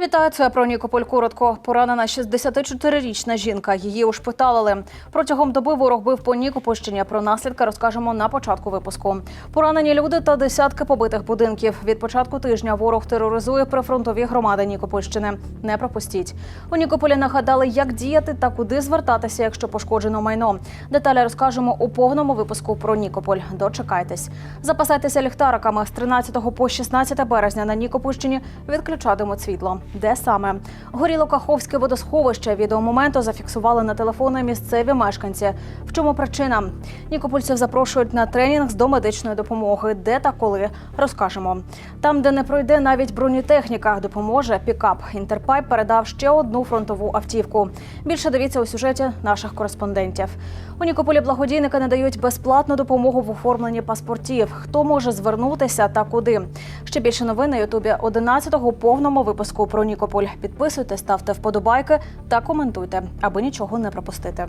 Вітаю, це про Нікополь коротко. Поранена 64-річна жінка. Її ушпиталили. Протягом доби ворог бив по Нікопольщині. Про наслідки розкажемо на початку випуску. Поранені люди та десятки побитих будинків. Від початку тижня ворог тероризує прифронтові громади Нікопольщини. Не пропустіть. У Нікополі нагадали, як діяти та куди звертатися, якщо пошкоджено майно. Деталі розкажемо у повному випуску про Нікополь. Дочекайтесь. Запасайтеся ліхтариками з 13 по 16 березня на Нікопольщині відключатимуть світло. Де саме горіло Каховське водосховище? Відеомоменту зафіксували на телефони місцеві мешканці. В чому причина? Нікопольців запрошують на тренінг з домедичної допомоги. Де та коли розкажемо. Там, де не пройде навіть бронетехніка, допоможе пікап. Інтерпайп передав ще одну фронтову автівку. Більше дивіться у сюжеті наших кореспондентів. У Нікополі благодійники надають безплатну допомогу в оформленні паспортів. Хто може звернутися та куди? Ще більше новин на Ютубі 11-го повному випуску про Нікополь. Підписуйтесь, ставте вподобайки та коментуйте, аби нічого не пропустити.